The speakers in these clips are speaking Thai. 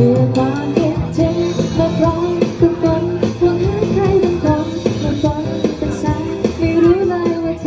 มื่อความเห็นเทมาพร้อมกับฝนหวังให้ใครบางคนมาฝนเป็นแสงไม่รู้เลยว่าเธ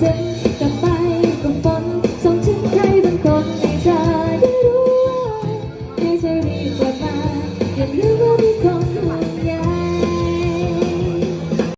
ฉันกลัไปกัฝนส่งถึงใครบางคนให้เได้รู้ว่าให้เธอรีกลับมาอย่าลืม